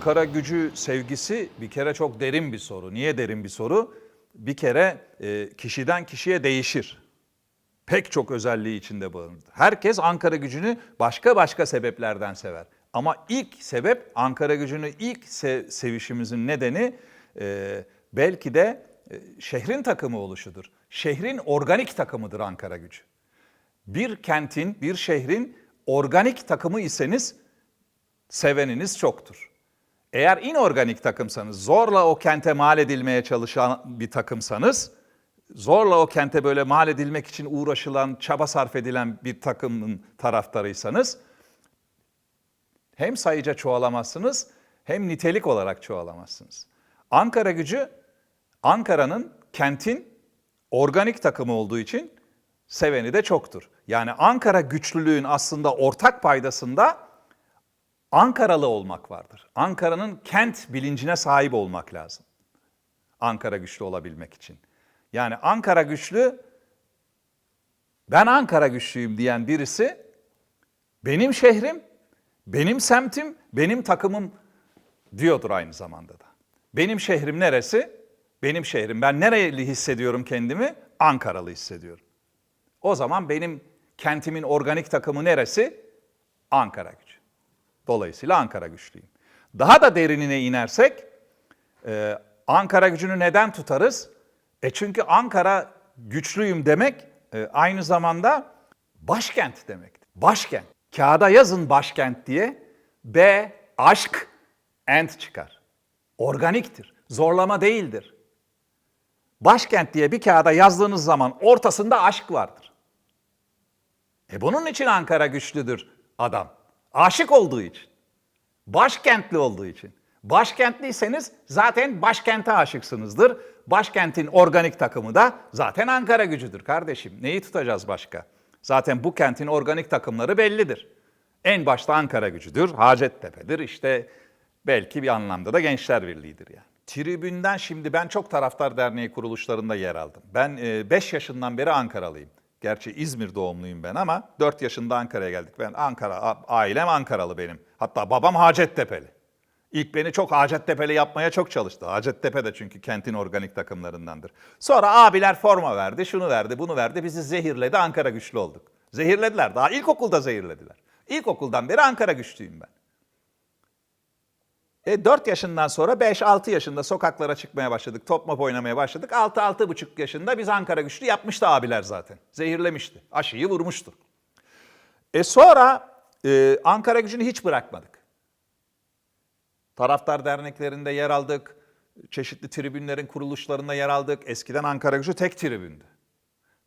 Ankara gücü sevgisi bir kere çok derin bir soru. Niye derin bir soru? Bir kere e, kişiden kişiye değişir. Pek çok özelliği içinde barındırır. Herkes Ankara gücünü başka başka sebeplerden sever. Ama ilk sebep Ankara gücünü ilk se- sevişimizin nedeni e, belki de e, şehrin takımı oluşudur. Şehrin organik takımıdır Ankara gücü. Bir kentin, bir şehrin organik takımı iseniz seveniniz çoktur. Eğer inorganik takımsanız, zorla o kente mal edilmeye çalışan bir takımsanız, zorla o kente böyle mal edilmek için uğraşılan, çaba sarf edilen bir takımın taraftarıysanız, hem sayıca çoğalamazsınız, hem nitelik olarak çoğalamazsınız. Ankara gücü, Ankara'nın, kentin organik takımı olduğu için seveni de çoktur. Yani Ankara güçlülüğün aslında ortak paydasında Ankaralı olmak vardır. Ankara'nın kent bilincine sahip olmak lazım. Ankara güçlü olabilmek için. Yani Ankara güçlü, ben Ankara güçlüyüm diyen birisi benim şehrim, benim semtim, benim takımım diyordur aynı zamanda da. Benim şehrim neresi? Benim şehrim. Ben nereli hissediyorum kendimi? Ankaralı hissediyorum. O zaman benim kentimin organik takımı neresi? Ankara gücü. Dolayısıyla Ankara güçlüyüm. Daha da derinine inersek e, Ankara gücünü neden tutarız? E çünkü Ankara güçlüyüm demek e, aynı zamanda başkent demektir. Başkent. Kağıda yazın başkent diye B aşk ent çıkar. Organiktir. Zorlama değildir. Başkent diye bir kağıda yazdığınız zaman ortasında aşk vardır. E bunun için Ankara güçlüdür adam. Aşık olduğu için. Başkentli olduğu için. Başkentliyseniz zaten başkente aşıksınızdır. Başkentin organik takımı da zaten Ankara gücüdür kardeşim. Neyi tutacağız başka? Zaten bu kentin organik takımları bellidir. En başta Ankara gücüdür, Hacettepe'dir, işte belki bir anlamda da Gençler Birliği'dir yani. Tribünden şimdi ben çok taraftar derneği kuruluşlarında yer aldım. Ben 5 yaşından beri Ankaralıyım. Gerçi İzmir doğumluyum ben ama 4 yaşında Ankara'ya geldik. Ben Ankara, ailem Ankaralı benim. Hatta babam Hacettepe'li. İlk beni çok Hacettepe'li yapmaya çok çalıştı. Hacettepe de çünkü kentin organik takımlarındandır. Sonra abiler forma verdi, şunu verdi, bunu verdi. Bizi zehirledi, Ankara güçlü olduk. Zehirlediler, daha ilkokulda zehirlediler. İlkokuldan beri Ankara güçlüyüm ben. E 4 yaşından sonra 5-6 yaşında sokaklara çıkmaya başladık. Top mop oynamaya başladık. 6-6,5 yaşında biz Ankara güçlü yapmıştı abiler zaten. Zehirlemişti. Aşıyı vurmuştu. E sonra e, Ankara gücünü hiç bırakmadık. Taraftar derneklerinde yer aldık. Çeşitli tribünlerin kuruluşlarında yer aldık. Eskiden Ankara gücü tek tribündü.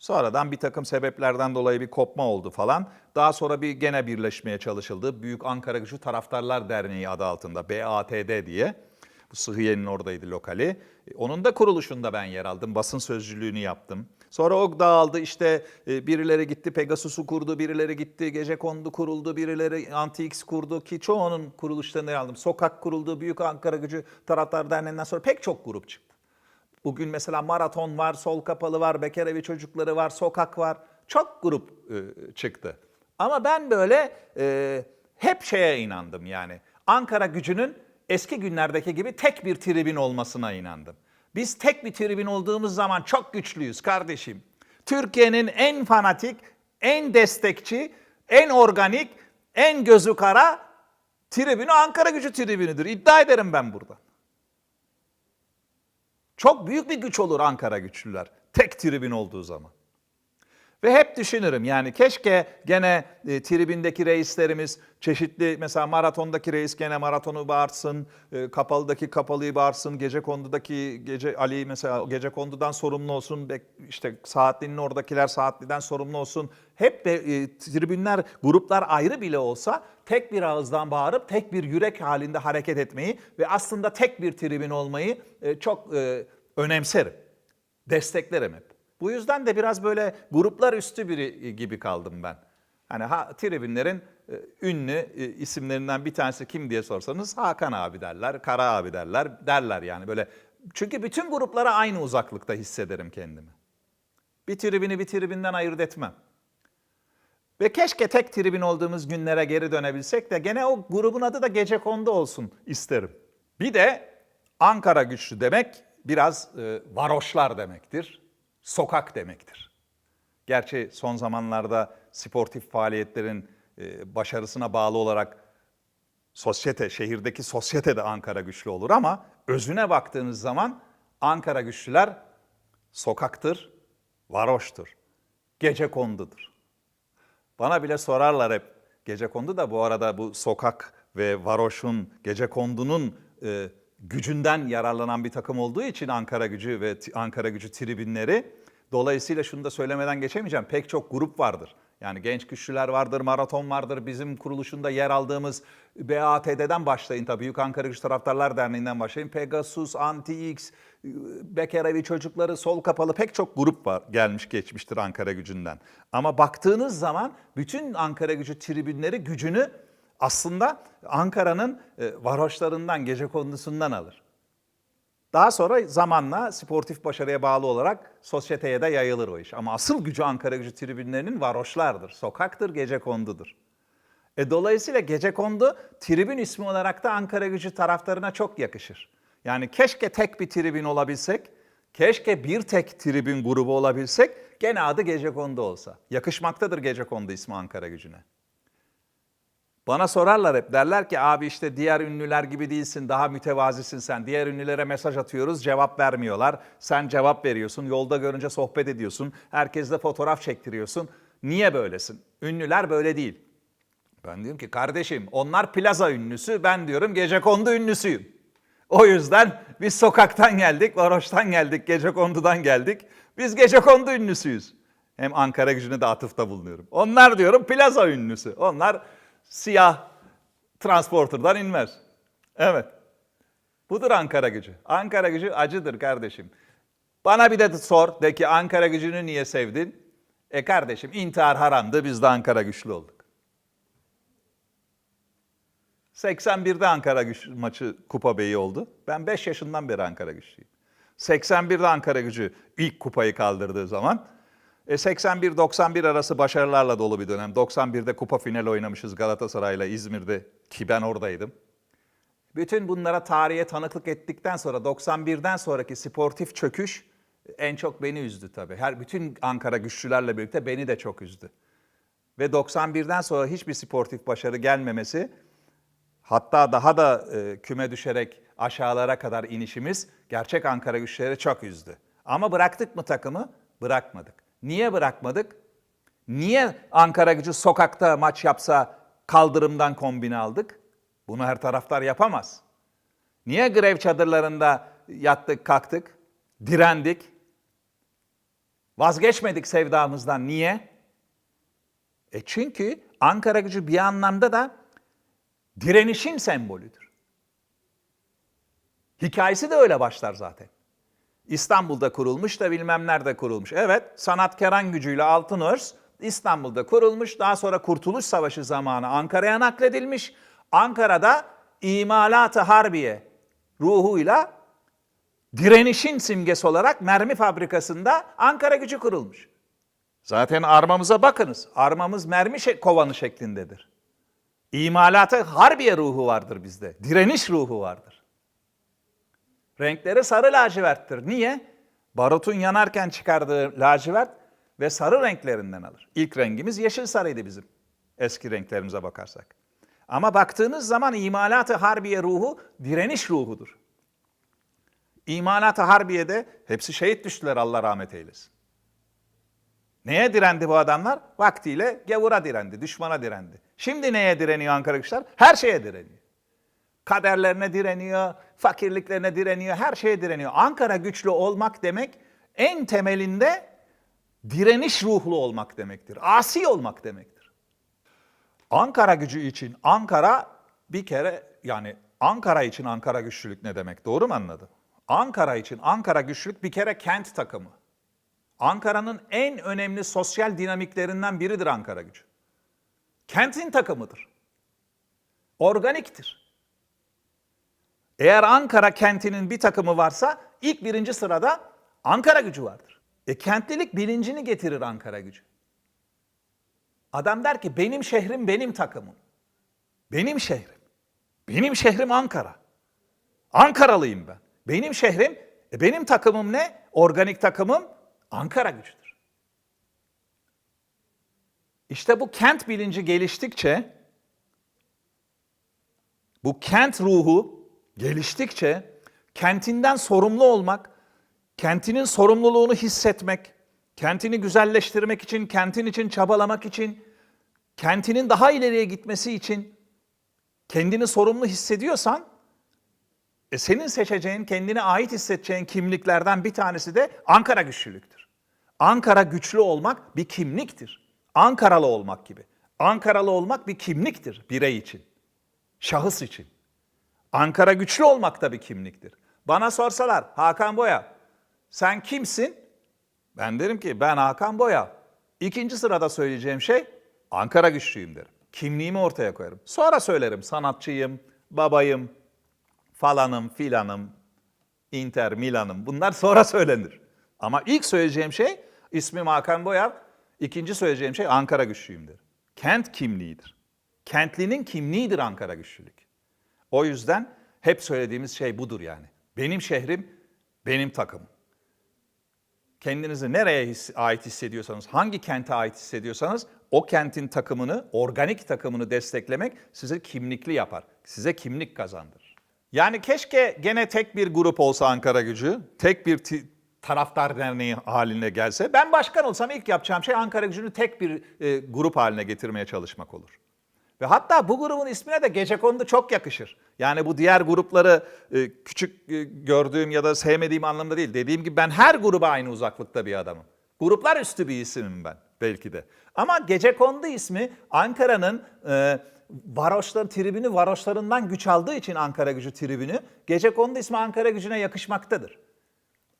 Sonradan bir takım sebeplerden dolayı bir kopma oldu falan. Daha sonra bir gene birleşmeye çalışıldı. Büyük Ankara Gücü Taraftarlar Derneği adı altında BATD diye. Bu Sıhhiye'nin oradaydı lokali. E, Onun da kuruluşunda ben yer aldım. Basın sözcülüğünü yaptım. Sonra o dağıldı işte e, birileri gitti Pegasus'u kurdu, birileri gitti Gecekondu kuruldu, birileri Anti-X kurdu ki çoğunun kuruluşlarında yer aldım. Sokak kuruldu, Büyük Ankara Gücü Taraftar Derneği'nden sonra pek çok grup çıktı. Bugün mesela maraton var, sol kapalı var, bekar evi çocukları var, sokak var. Çok grup e, çıktı. Ama ben böyle e, hep şeye inandım yani. Ankara gücünün eski günlerdeki gibi tek bir tribün olmasına inandım. Biz tek bir tribün olduğumuz zaman çok güçlüyüz kardeşim. Türkiye'nin en fanatik, en destekçi, en organik, en gözü kara tribünü Ankara gücü tribünüdür. İddia ederim ben burada. Çok büyük bir güç olur Ankara güçlüler. Tek tribün olduğu zaman. Ve hep düşünürüm yani keşke gene e, tribündeki reislerimiz çeşitli mesela maratondaki reis gene maratonu bağırsın, e, kapalıdaki kapalıyı bağırsın, gece kondudaki gece Ali mesela gece kondudan sorumlu olsun, işte saatlinin oradakiler saatliden sorumlu olsun. Hep de e, tribünler, gruplar ayrı bile olsa tek bir ağızdan bağırıp tek bir yürek halinde hareket etmeyi ve aslında tek bir tribün olmayı e, çok e, önemserim. Desteklerim hep. Bu yüzden de biraz böyle gruplar üstü biri gibi kaldım ben. Hani ha, tribünlerin e, ünlü e, isimlerinden bir tanesi kim diye sorsanız Hakan abi derler, Kara abi derler, derler yani böyle. Çünkü bütün gruplara aynı uzaklıkta hissederim kendimi. Bir tribünü bir tribünden ayırt etmem. Ve keşke tek tribün olduğumuz günlere geri dönebilsek de gene o grubun adı da Gecekondu olsun isterim. Bir de Ankara güçlü demek biraz e, varoşlar demektir. Sokak demektir. Gerçi son zamanlarda sportif faaliyetlerin e, başarısına bağlı olarak sosyete, şehirdeki sosyete de Ankara güçlü olur ama özüne baktığınız zaman Ankara güçlüler sokaktır, varoştur, gece kondudur. Bana bile sorarlar hep gece kondu da bu arada bu sokak ve varoşun, gece kondunun e, gücünden yararlanan bir takım olduğu için Ankara gücü ve Ankara gücü tribünleri. Dolayısıyla şunu da söylemeden geçemeyeceğim. Pek çok grup vardır. Yani genç güçlüler vardır, maraton vardır. Bizim kuruluşunda yer aldığımız BATD'den başlayın tabii. Büyük Ankara Gücü Taraftarlar Derneği'nden başlayın. Pegasus, Anti-X, Bekar Evi Çocukları, Sol Kapalı pek çok grup var gelmiş geçmiştir Ankara Gücü'nden. Ama baktığınız zaman bütün Ankara Gücü tribünleri gücünü aslında Ankara'nın e, varoşlarından, gece kondusundan alır. Daha sonra zamanla sportif başarıya bağlı olarak sosyeteye de yayılır o iş. Ama asıl gücü Ankara gücü tribünlerinin varoşlardır. Sokaktır, gece kondudur. E dolayısıyla gece kondu tribün ismi olarak da Ankara gücü taraftarına çok yakışır. Yani keşke tek bir tribün olabilsek, keşke bir tek tribün grubu olabilsek gene adı gece kondu olsa. Yakışmaktadır gece kondu ismi Ankara gücüne. Bana sorarlar hep derler ki abi işte diğer ünlüler gibi değilsin daha mütevazisin sen. Diğer ünlülere mesaj atıyoruz cevap vermiyorlar. Sen cevap veriyorsun yolda görünce sohbet ediyorsun. Herkesle fotoğraf çektiriyorsun. Niye böylesin? Ünlüler böyle değil. Ben diyorum ki kardeşim onlar plaza ünlüsü ben diyorum gece kondu ünlüsüyüm. O yüzden biz sokaktan geldik, varoştan geldik, gece kondudan geldik. Biz gece kondu ünlüsüyüz. Hem Ankara gücüne de atıfta bulunuyorum. Onlar diyorum plaza ünlüsü. Onlar siyah transporterdan inmez. Evet. Budur Ankara gücü. Ankara gücü acıdır kardeşim. Bana bir de sor de ki Ankara gücünü niye sevdin? E kardeşim intihar haramdı biz de Ankara güçlü olduk. 81'de Ankara güç maçı Kupa Beyi oldu. Ben 5 yaşından beri Ankara güçlüyüm. 81'de Ankara gücü ilk kupayı kaldırdığı zaman 81-91 arası başarılarla dolu bir dönem. 91'de kupa final oynamışız Galatasaray'la İzmir'de ki ben oradaydım. Bütün bunlara tarihe tanıklık ettikten sonra 91'den sonraki sportif çöküş en çok beni üzdü tabii. Her bütün Ankara güçlülerle birlikte beni de çok üzdü. Ve 91'den sonra hiçbir sportif başarı gelmemesi hatta daha da e, küme düşerek aşağılara kadar inişimiz gerçek Ankara güçleri çok üzdü. Ama bıraktık mı takımı? Bırakmadık. Niye bırakmadık? Niye Ankara gücü sokakta maç yapsa kaldırımdan kombine aldık? Bunu her taraftar yapamaz. Niye grev çadırlarında yattık kalktık? Direndik. Vazgeçmedik sevdamızdan. Niye? E çünkü Ankara gücü bir anlamda da direnişin sembolüdür. Hikayesi de öyle başlar zaten. İstanbul'da kurulmuş da bilmem nerede kurulmuş. Evet, sanatkaran gücüyle Altınörs İstanbul'da kurulmuş. Daha sonra Kurtuluş Savaşı zamanı Ankara'ya nakledilmiş. Ankara'da imalat-ı harbiye ruhuyla direnişin simgesi olarak mermi fabrikasında Ankara gücü kurulmuş. Zaten armamıza bakınız. Armamız mermi şek- kovanı şeklindedir. İmalatı harbiye ruhu vardır bizde. Direniş ruhu vardır. Renkleri sarı laciverttir. Niye? Barutun yanarken çıkardığı lacivert ve sarı renklerinden alır. İlk rengimiz yeşil sarıydı bizim eski renklerimize bakarsak. Ama baktığınız zaman imalat-ı harbiye ruhu direniş ruhudur. İmalat-ı harbiyede hepsi şehit düştüler Allah rahmet eylesin. Neye direndi bu adamlar? Vaktiyle gavura direndi, düşmana direndi. Şimdi neye direniyor Ankara güçler? Her şeye direniyor. Kaderlerine direniyor, fakirliklerine direniyor, her şeye direniyor. Ankara güçlü olmak demek en temelinde direniş ruhlu olmak demektir. Asi olmak demektir. Ankara gücü için Ankara bir kere yani Ankara için Ankara güçlülük ne demek? Doğru mu anladım? Ankara için Ankara güçlülük bir kere kent takımı. Ankara'nın en önemli sosyal dinamiklerinden biridir Ankara gücü. Kentin takımıdır. Organiktir. Eğer Ankara kentinin bir takımı varsa ilk birinci sırada Ankara gücü vardır. E kentlilik bilincini getirir Ankara gücü. Adam der ki benim şehrim benim takımım. Benim şehrim. Benim şehrim Ankara. Ankaralıyım ben. Benim şehrim, e, benim takımım ne? Organik takımım Ankara gücüdür. İşte bu kent bilinci geliştikçe, bu kent ruhu geliştikçe kentinden sorumlu olmak, kentinin sorumluluğunu hissetmek, kentini güzelleştirmek için, kentin için çabalamak için, kentinin daha ileriye gitmesi için kendini sorumlu hissediyorsan, e senin seçeceğin, kendine ait hissedeceğin kimliklerden bir tanesi de Ankara güçlülüktür. Ankara güçlü olmak bir kimliktir. Ankaralı olmak gibi. Ankaralı olmak bir kimliktir birey için, şahıs için. Ankara güçlü olmak da bir kimliktir. Bana sorsalar Hakan Boya sen kimsin? Ben derim ki ben Hakan Boya. İkinci sırada söyleyeceğim şey Ankara güçlüyüm derim. Kimliğimi ortaya koyarım. Sonra söylerim sanatçıyım, babayım, falanım, filanım, Inter, Milan'ım. Bunlar sonra söylenir. Ama ilk söyleyeceğim şey ismim Hakan Boyav. İkinci söyleyeceğim şey Ankara güçlüyümdür. Kent kimliğidir. Kentlinin kimliğidir Ankara güçlülük. O yüzden hep söylediğimiz şey budur yani. Benim şehrim, benim takımım. Kendinizi nereye ait hissediyorsanız, hangi kente ait hissediyorsanız o kentin takımını, organik takımını desteklemek sizi kimlikli yapar. Size kimlik kazandırır. Yani keşke gene tek bir grup olsa Ankara gücü, tek bir taraftar derneği haline gelse. Ben başkan olsam ilk yapacağım şey Ankara gücünü tek bir e, grup haline getirmeye çalışmak olur. Ve hatta bu grubun ismine de Gecekondu çok yakışır. Yani bu diğer grupları e, küçük e, gördüğüm ya da sevmediğim anlamda değil. Dediğim gibi ben her gruba aynı uzaklıkta bir adamım. Gruplar üstü bir isimim ben belki de. Ama Gecekondu ismi Ankara'nın e, varoşların tribünü varoşlarından güç aldığı için Ankara gücü tribünü Gecekondu ismi Ankara gücüne yakışmaktadır.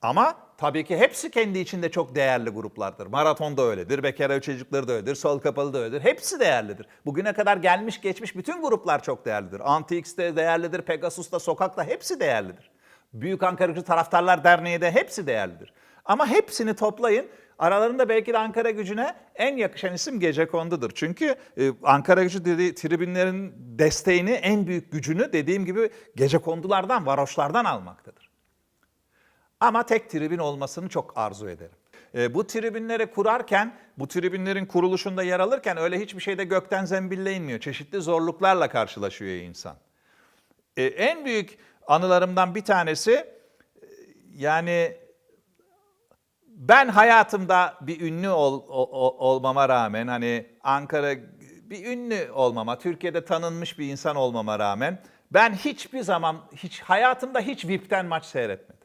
Ama tabii ki hepsi kendi içinde çok değerli gruplardır. Maraton da öyledir, Bekara Çocukları da öyledir, Sol Kapalı da öyledir. Hepsi değerlidir. Bugüne kadar gelmiş geçmiş bütün gruplar çok değerlidir. Anti-X de değerlidir, Pegasus da, Sokak da hepsi değerlidir. Büyük Ankaracı Taraftarlar Derneği de hepsi değerlidir. Ama hepsini toplayın. Aralarında belki de Ankara gücüne en yakışan isim Gecekondu'dur. Çünkü e, Ankara gücü dedi, tribünlerin desteğini, en büyük gücünü dediğim gibi Gecekondulardan, varoşlardan almaktadır. Ama tek tribün olmasını çok arzu ederim. E, bu tribünleri kurarken, bu tribünlerin kuruluşunda yer alırken öyle hiçbir şey de gökten zembille inmiyor. Çeşitli zorluklarla karşılaşıyor insan. E, en büyük anılarımdan bir tanesi e, yani ben hayatımda bir ünlü ol, ol- olmama rağmen hani Ankara bir ünlü olmama, Türkiye'de tanınmış bir insan olmama rağmen ben hiçbir zaman hiç hayatımda hiç VIP'ten maç seyretmedim.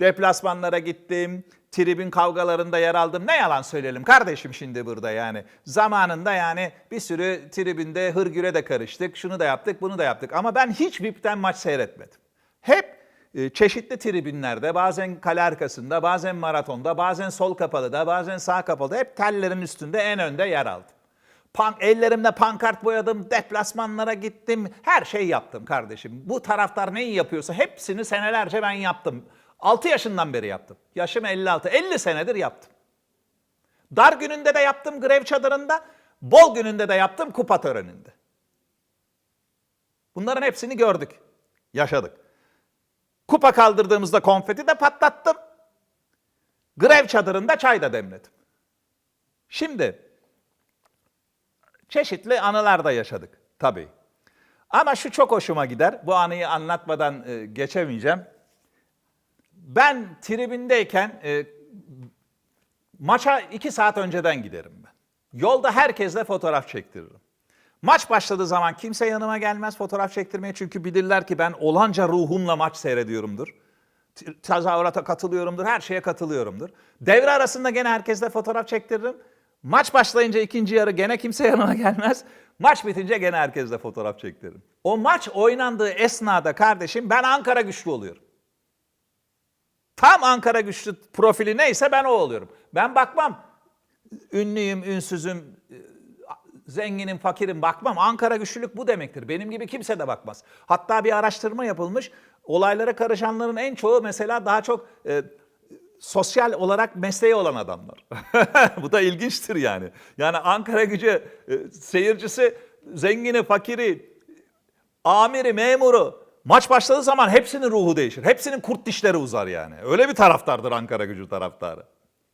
Deplasmanlara gittim, tribün kavgalarında yer aldım. Ne yalan söyleyelim kardeşim şimdi burada yani. Zamanında yani bir sürü tribünde hırgüre de karıştık. Şunu da yaptık, bunu da yaptık. Ama ben hiç VIP'ten maç seyretmedim. Hep e, çeşitli tribünlerde, bazen kale arkasında, bazen maratonda, bazen sol kapalıda, bazen sağ kapalıda hep tellerin üstünde en önde yer aldım. Pan, ellerimle pankart boyadım, deplasmanlara gittim, her şey yaptım kardeşim. Bu taraftar neyi yapıyorsa hepsini senelerce ben yaptım. 6 yaşından beri yaptım. Yaşım 56, 50 senedir yaptım. Dar gününde de yaptım grev çadırında, bol gününde de yaptım kupa töreninde. Bunların hepsini gördük, yaşadık. Kupa kaldırdığımızda konfeti de patlattım. Grev çadırında çay da demledim. Şimdi çeşitli anılar da yaşadık tabii. Ama şu çok hoşuma gider. Bu anıyı anlatmadan e, geçemeyeceğim. Ben tribündeyken e, maça iki saat önceden giderim ben. Yolda herkesle fotoğraf çektiririm. Maç başladığı zaman kimse yanıma gelmez fotoğraf çektirmeye çünkü bilirler ki ben olanca ruhumla maç seyrediyorumdur. Tezahürata katılıyorumdur, her şeye katılıyorumdur. Devre arasında gene herkesle fotoğraf çektiririm. Maç başlayınca ikinci yarı gene kimse yanıma gelmez. Maç bitince gene herkesle fotoğraf çektiririm. O maç oynandığı esnada kardeşim ben Ankara güçlü oluyorum. Tam Ankara güçlü profili neyse ben o oluyorum. Ben bakmam. Ünlüyüm, ünsüzüm, e, zenginim, fakirim bakmam. Ankara güçlülük bu demektir. Benim gibi kimse de bakmaz. Hatta bir araştırma yapılmış. Olaylara karışanların en çoğu mesela daha çok e, sosyal olarak mesleği olan adamlar. bu da ilginçtir yani. Yani Ankara gücü e, seyircisi zengini, fakiri, amiri, memuru, Maç başladığı zaman hepsinin ruhu değişir. Hepsinin kurt dişleri uzar yani. Öyle bir taraftardır Ankara gücü taraftarı.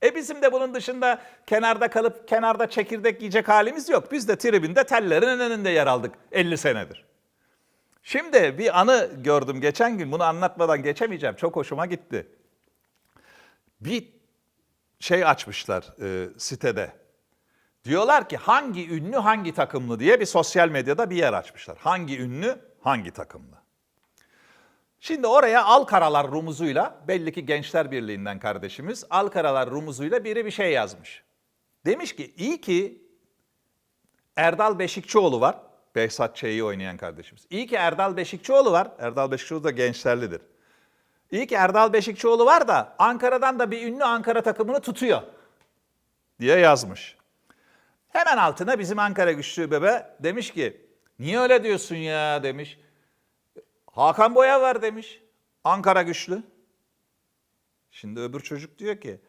E bizim de bunun dışında kenarda kalıp kenarda çekirdek yiyecek halimiz yok. Biz de tribünde tellerin önünde yer aldık 50 senedir. Şimdi bir anı gördüm geçen gün. Bunu anlatmadan geçemeyeceğim. Çok hoşuma gitti. Bir şey açmışlar e, sitede. Diyorlar ki hangi ünlü hangi takımlı diye bir sosyal medyada bir yer açmışlar. Hangi ünlü hangi takımlı. Şimdi oraya Alkaralar rumuzuyla belli ki Gençler Birliği'nden kardeşimiz Alkaralar rumuzuyla biri bir şey yazmış. Demiş ki iyi ki Erdal Beşikçioğlu var. Behzat Ç'yi oynayan kardeşimiz. İyi ki Erdal Beşikçioğlu var. Erdal Beşikçioğlu da gençlerlidir. İyi ki Erdal Beşikçioğlu var da Ankara'dan da bir ünlü Ankara takımını tutuyor diye yazmış. Hemen altına bizim Ankara güçlü bebe demiş ki niye öyle diyorsun ya demiş. Hakan Boya var demiş. Ankara güçlü. Şimdi öbür çocuk diyor ki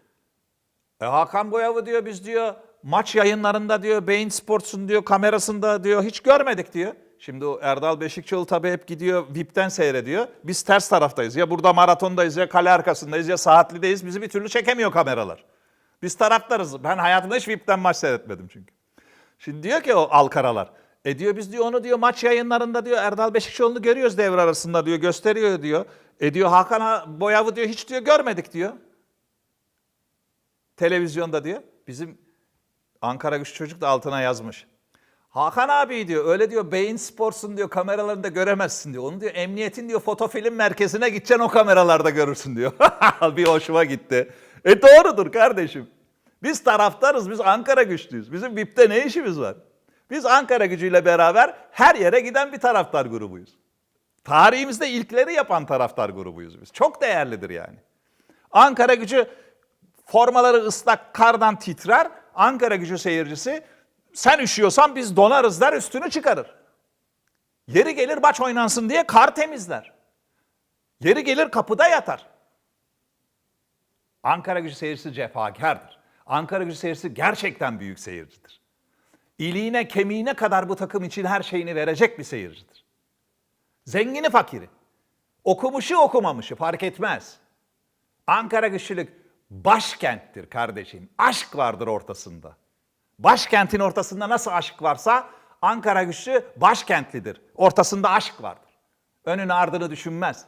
e Hakan Boyavı diyor biz diyor maç yayınlarında diyor Beyin Sports'un diyor kamerasında diyor hiç görmedik diyor. Şimdi o Erdal Beşikçioğlu tabii hep gidiyor VIP'ten seyrediyor. Biz ters taraftayız. Ya burada maratondayız ya kale arkasındayız ya saatlideyiz. Bizi bir türlü çekemiyor kameralar. Biz taraftarız. Ben hayatımda hiç VIP'ten maç seyretmedim çünkü. Şimdi diyor ki o Alkaralar. E diyor biz diyor onu diyor maç yayınlarında diyor Erdal Beşikçioğlu'nu görüyoruz devre arasında diyor gösteriyor diyor. E diyor Hakan Boyavı diyor hiç diyor görmedik diyor. Televizyonda diyor. Bizim Ankara güçlü çocuk da altına yazmış. Hakan abi diyor öyle diyor Beyin Sports'un diyor kameralarında göremezsin diyor. Onu diyor emniyetin diyor fotofilm merkezine gideceksin o kameralarda görürsün diyor. bir hoşuma gitti. E doğrudur kardeşim. Biz taraftarız, biz Ankara güçlüyüz. Bizim VIP'te ne işimiz var? Biz Ankara gücüyle beraber her yere giden bir taraftar grubuyuz. Tarihimizde ilkleri yapan taraftar grubuyuz biz. Çok değerlidir yani. Ankara gücü formaları ıslak kardan titrer. Ankara gücü seyircisi sen üşüyorsan biz donarız der üstünü çıkarır. Yeri gelir maç oynansın diye kar temizler. Yeri gelir kapıda yatar. Ankara gücü seyircisi cefakardır. Ankara gücü seyircisi gerçekten büyük seyircidir. İliğine kemiğine kadar bu takım için her şeyini verecek bir seyircidir. Zengini fakiri. Okumuşu okumamışı fark etmez. Ankara güçlülük başkenttir kardeşim. Aşk vardır ortasında. Başkentin ortasında nasıl aşk varsa Ankara güçlü başkentlidir. Ortasında aşk vardır. Önünü ardını düşünmez.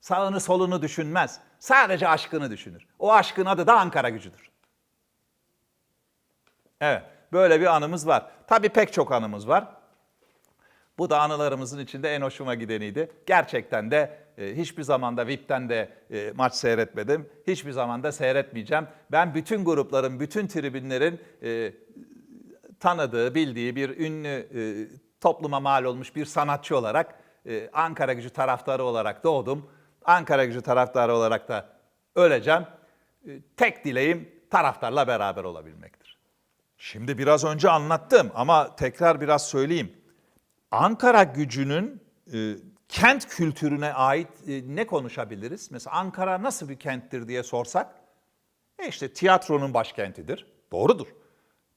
Sağını solunu düşünmez. Sadece aşkını düşünür. O aşkın adı da Ankara gücüdür. Evet, böyle bir anımız var. Tabii pek çok anımız var. Bu da anılarımızın içinde en hoşuma gideniydi. Gerçekten de e, hiçbir zamanda VIP'ten de e, maç seyretmedim. Hiçbir zamanda seyretmeyeceğim. Ben bütün grupların, bütün tribünlerin e, tanıdığı, bildiği bir ünlü e, topluma mal olmuş bir sanatçı olarak e, Ankara gücü taraftarı olarak doğdum. Ankara gücü taraftarı olarak da öleceğim. E, tek dileğim taraftarla beraber olabilmektir. Şimdi biraz önce anlattım ama tekrar biraz söyleyeyim. Ankara gücünün e, kent kültürüne ait e, ne konuşabiliriz? Mesela Ankara nasıl bir kenttir diye sorsak, e işte tiyatronun başkentidir. Doğrudur.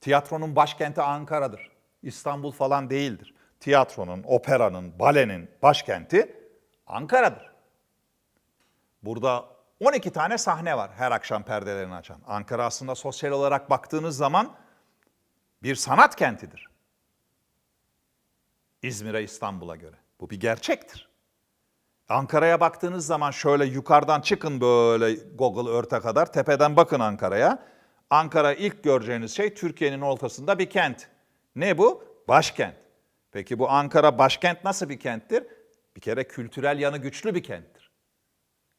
Tiyatronun başkenti Ankara'dır. İstanbul falan değildir. Tiyatronun, operanın, balenin başkenti Ankara'dır. Burada 12 tane sahne var her akşam perdelerini açan. Ankara aslında sosyal olarak baktığınız zaman bir sanat kentidir. İzmir'e, İstanbul'a göre. Bu bir gerçektir. Ankara'ya baktığınız zaman şöyle yukarıdan çıkın böyle Google Earth'e kadar tepeden bakın Ankara'ya. Ankara ilk göreceğiniz şey Türkiye'nin ortasında bir kent. Ne bu? Başkent. Peki bu Ankara başkent nasıl bir kenttir? Bir kere kültürel yanı güçlü bir kenttir.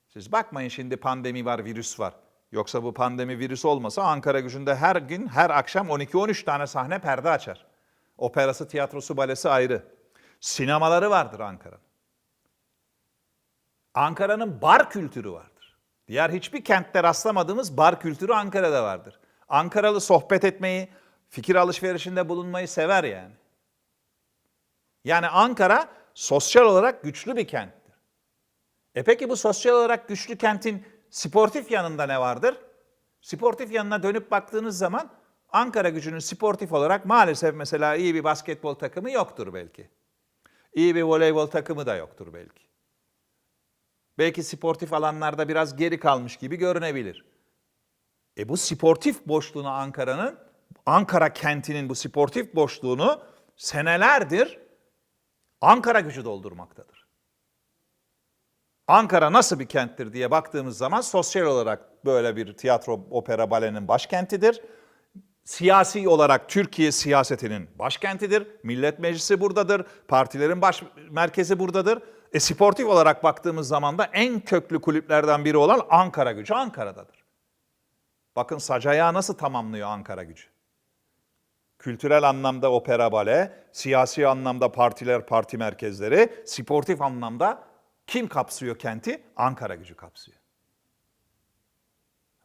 Siz bakmayın şimdi pandemi var, virüs var. Yoksa bu pandemi virüs olmasa Ankara gücünde her gün, her akşam 12-13 tane sahne perde açar. Operası, tiyatrosu, balesi ayrı. Sinemaları vardır Ankara'nın. Ankara'nın bar kültürü vardır. Diğer hiçbir kentte rastlamadığımız bar kültürü Ankara'da vardır. Ankaralı sohbet etmeyi, fikir alışverişinde bulunmayı sever yani. Yani Ankara sosyal olarak güçlü bir kenttir. E peki bu sosyal olarak güçlü kentin sportif yanında ne vardır? Sportif yanına dönüp baktığınız zaman Ankara gücünün sportif olarak maalesef mesela iyi bir basketbol takımı yoktur belki. İyi bir voleybol takımı da yoktur belki. Belki sportif alanlarda biraz geri kalmış gibi görünebilir. E bu sportif boşluğunu Ankara'nın, Ankara kentinin bu sportif boşluğunu senelerdir Ankara gücü doldurmaktadır. Ankara nasıl bir kenttir diye baktığımız zaman sosyal olarak böyle bir tiyatro, opera, balenin başkentidir. Siyasi olarak Türkiye siyasetinin başkentidir. Millet Meclisi buradadır. Partilerin baş merkezi buradadır. E sportif olarak baktığımız zaman da en köklü kulüplerden biri olan Ankara gücü Ankara'dadır. Bakın Sacaya nasıl tamamlıyor Ankara gücü? Kültürel anlamda opera bale, siyasi anlamda partiler, parti merkezleri, sportif anlamda kim kapsıyor kenti? Ankara gücü kapsıyor.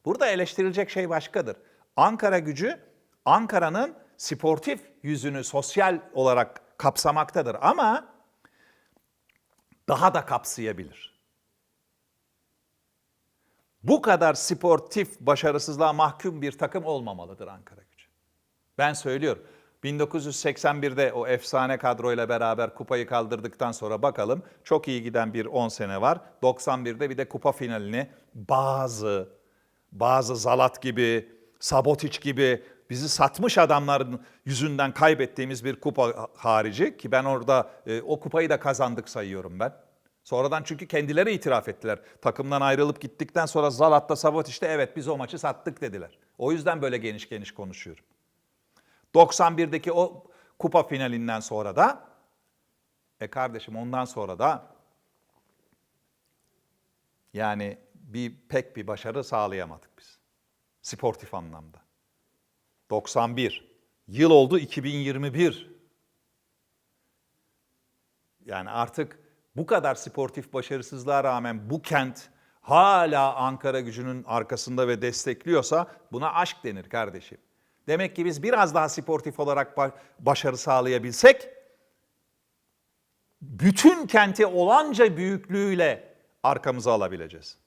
Burada eleştirilecek şey başkadır. Ankara gücü Ankara'nın sportif yüzünü sosyal olarak kapsamaktadır ama daha da kapsayabilir. Bu kadar sportif başarısızlığa mahkum bir takım olmamalıdır Ankara gücü. Ben söylüyorum. 1981'de o efsane kadroyla beraber kupayı kaldırdıktan sonra bakalım çok iyi giden bir 10 sene var. 91'de bir de kupa finalini bazı bazı Zalat gibi, Sabotiç gibi bizi satmış adamların yüzünden kaybettiğimiz bir kupa harici ki ben orada e, o kupayı da kazandık sayıyorum ben. Sonradan çünkü kendileri itiraf ettiler. Takımdan ayrılıp gittikten sonra Zalat'ta Sabotiç'te evet biz o maçı sattık dediler. O yüzden böyle geniş geniş konuşuyorum. 91'deki o kupa finalinden sonra da e kardeşim ondan sonra da yani bir pek bir başarı sağlayamadık biz. Sportif anlamda. 91. Yıl oldu 2021. Yani artık bu kadar sportif başarısızlığa rağmen bu kent hala Ankara gücünün arkasında ve destekliyorsa buna aşk denir kardeşim. Demek ki biz biraz daha sportif olarak ba- başarı sağlayabilsek bütün kenti olanca büyüklüğüyle arkamıza alabileceğiz.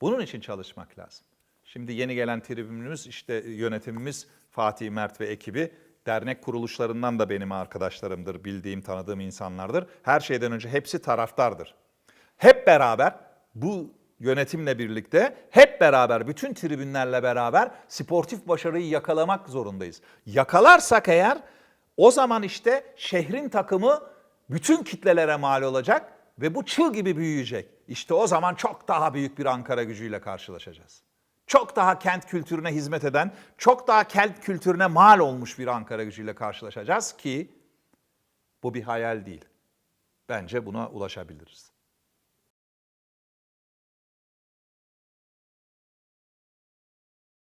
Bunun için çalışmak lazım. Şimdi yeni gelen tribünümüz işte yönetimimiz Fatih Mert ve ekibi dernek kuruluşlarından da benim arkadaşlarımdır, bildiğim, tanıdığım insanlardır. Her şeyden önce hepsi taraftardır. Hep beraber bu yönetimle birlikte hep beraber bütün tribünlerle beraber sportif başarıyı yakalamak zorundayız. Yakalarsak eğer o zaman işte şehrin takımı bütün kitlelere mal olacak ve bu çığ gibi büyüyecek. İşte o zaman çok daha büyük bir Ankara gücüyle karşılaşacağız. Çok daha kent kültürüne hizmet eden, çok daha kent kültürüne mal olmuş bir Ankara gücüyle karşılaşacağız ki bu bir hayal değil. Bence buna ulaşabiliriz.